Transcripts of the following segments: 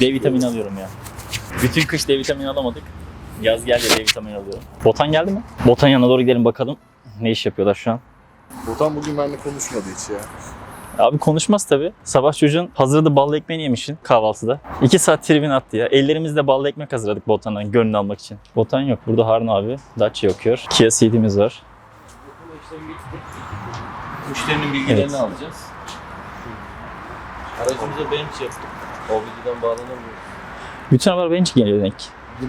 D vitamini alıyorum ya. Bütün kış D vitamini alamadık. Yaz geldi D vitamini alıyorum. Botan geldi mi? Botan yanına doğru gidelim bakalım. Ne iş yapıyorlar şu an? Botan bugün benimle konuşmadı hiç ya. Abi konuşmaz tabii. Sabah çocuğun hazırda ballı ekmeğini yemişsin kahvaltıda. 2 saat tribün attı ya. Ellerimizle ballı ekmek hazırladık Botan'ın gönlünü almak için. Botan yok. Burada Harun abi Dacia okuyor. Kia Ceed'imiz var. Müşterinin bilgilerini Evet. alacağız. Aracımıza bench yaptık. O videodan bağlanamıyoruz. Bütün arabalar bench geliyor denk.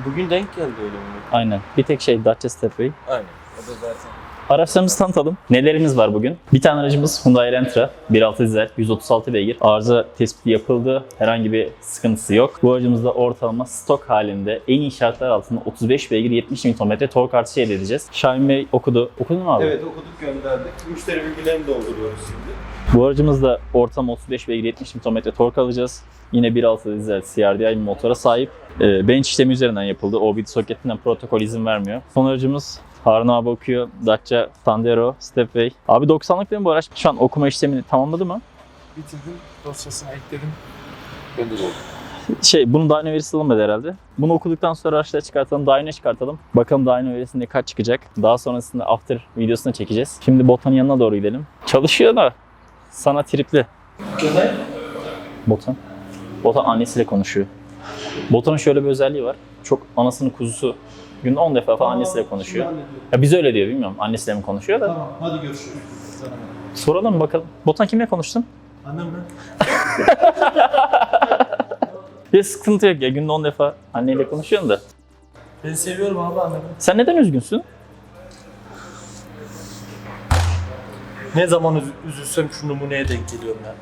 Bugün denk geldi öyle mi? Aynen. Bir tek şey Dacia Stepway. Aynen. O da zaten. Araçlarımızı tanıtalım. Nelerimiz var bugün? Bir tane aracımız Hyundai Elantra 1.6 dizel 136 beygir. Arıza tespiti yapıldı. Herhangi bir sıkıntısı yok. Bu aracımızda ortalama stok halinde en iyi şartlar altında 35 beygir 70 Nm tork artışı elde edeceğiz. Şahin Bey okudu. Okudun mu abi? Evet okuduk gönderdik. Müşteri bilgilerini dolduruyoruz şimdi. Bu aracımızda ortalama 35 beygir 70 Nm tork alacağız. Yine 1.6 dizel CRDI bir motora sahip. Ee, bench işlemi üzerinden yapıldı. OBD soketinden protokol izin vermiyor. Son aracımız Harun abi okuyor. Dacia Sandero Stepway. Abi 90'lık değil mi bu araç? Şu an okuma işlemini tamamladı mı? Bitirdim, dosyasına ekledim. Gönderiyorum. Şey, bunun dyno verisi alınmadı herhalde. Bunu okuduktan sonra araçları çıkartalım, dyno çıkartalım. Bakalım dyno verisinde kaç çıkacak. Daha sonrasında after videosunu çekeceğiz. Şimdi Botan'ın yanına doğru gidelim. Çalışıyor da sana tripli. Botan. Botan annesiyle konuşuyor. Botan'ın şöyle bir özelliği var. Çok anasının kuzusu. Günde 10 defa falan annesiyle konuşuyor. Ya biz öyle diyor bilmiyorum. Annesiyle mi konuşuyor da. Tamam hadi görüşürüz. Soralım bakalım. Botan kimle konuştun? Annem mi? Bir sıkıntı yok ya. Günde 10 defa anneyle konuşuyorsun da. Ben seviyorum abi annemi. Sen neden üzgünsün? Ne zaman üz- üzülsem şu numuneye denk geliyorum ya.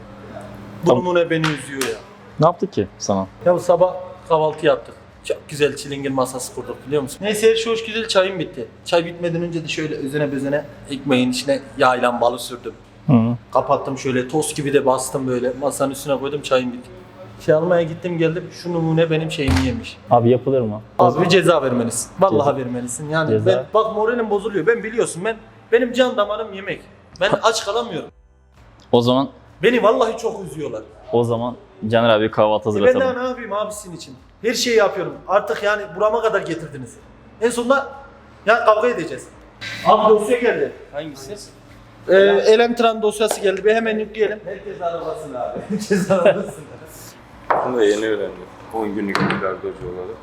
Bu Tamam. numune beni üzüyor ya. Ne yaptık ki sana? Ya bu sabah kahvaltı yaptık. Çok güzel çilingir masası kurduk biliyor musun? Neyse her şey hoş güzel çayım bitti. Çay bitmeden önce de şöyle özene bezene ekmeğin içine yağla balı sürdüm. Hı. Kapattım şöyle tost gibi de bastım böyle masanın üstüne koydum çayım bitti. Şey almaya gittim geldim şu numune benim şeyimi yemiş. Abi yapılır mı? Abi bir ceza vermelisin. Vallahi Ceza. vermelisin. Yani Ceza. ben bak moralim bozuluyor. Ben biliyorsun ben benim can damarım yemek. Ben aç kalamıyorum. O zaman Beni vallahi çok üzüyorlar. O zaman Caner abi kahvaltı E ben daha ne yapayım abisin için? Her şeyi yapıyorum. Artık yani burama kadar getirdiniz. En sonunda ya kavga edeceğiz. Abi dosya geldi. Hangisi? Ee, Elentran dosyası geldi. Bir hemen yükleyelim. Herkes arabasın abi. Herkes arabasın. Bunu da yeni öğrendim. 10 günlük bilardocu olarak.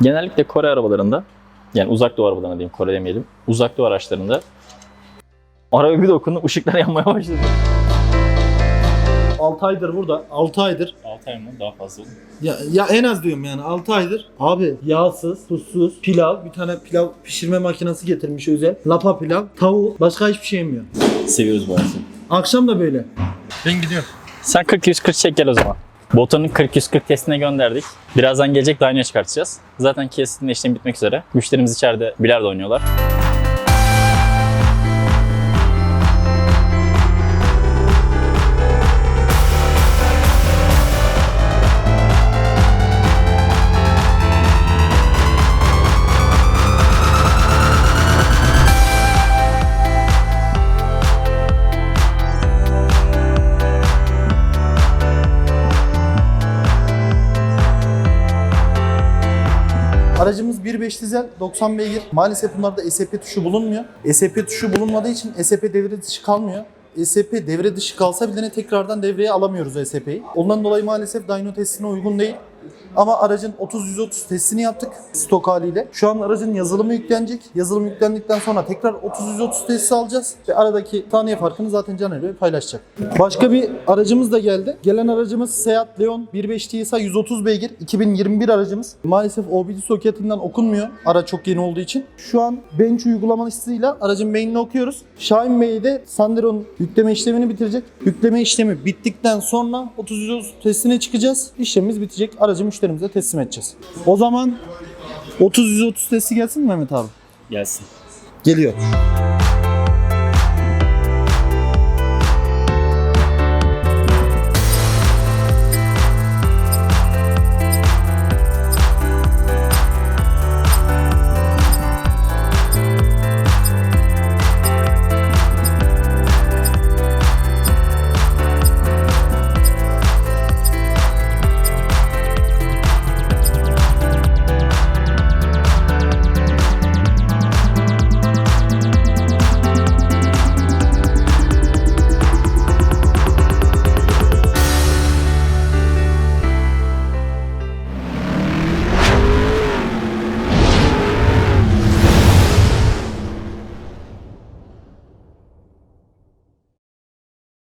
Genellikle Kore arabalarında yani uzak doğu arabalarında diyeyim Kore demeyelim. Uzak doğu araçlarında araba bir dokundu ışıklar yanmaya başladı. 6 aydır burada. 6 aydır. 6 ay mı? Daha fazla. Ya, ya en az diyorum yani 6 aydır. Abi yağsız, tuzsuz, pilav, bir tane pilav pişirme makinesi getirmiş özel. Lapa pilav, tavuk, başka hiçbir şey yemiyor. Seviyoruz bu aracı. Akşam da böyle. Ben gidiyorum. Sen 40-140 çek gel o zaman. Botan'ın 40-140 testine gönderdik. Birazdan gelecek dyno çıkartacağız. Zaten Ceed'in işlemi bitmek üzere. Müşterimiz içeride bilardo oynuyorlar. Aracımız 1.5 dizel 90 beygir. Maalesef bunlarda SP tuşu bulunmuyor. SP tuşu bulunmadığı için SP devre dışı kalmıyor. SP devre dışı kalsa bile tekrardan devreye alamıyoruz SP'yi. Ondan dolayı maalesef dyno testine uygun değil. Ama aracın 30-130 testini yaptık stok haliyle. Şu an aracın yazılımı yüklenecek. Yazılım yüklendikten sonra tekrar 30-130 testi alacağız. Ve aradaki saniye farkını zaten Caner Bey paylaşacak. Başka bir aracımız da geldi. Gelen aracımız Seat Leon 1.5 TSI 130 beygir 2021 aracımız. Maalesef OBD soketinden okunmuyor. Araç çok yeni olduğu için. Şu an bench uygulamasıyla aracın main'ini okuyoruz. Şahin Bey de Sandero'nun yükleme işlemini bitirecek. Yükleme işlemi bittikten sonra 30-130 testine çıkacağız. İşlemimiz bitecek. Aracı müşterimize teslim edeceğiz. O zaman 30-130 testi gelsin mi Mehmet abi? Gelsin. Geliyor.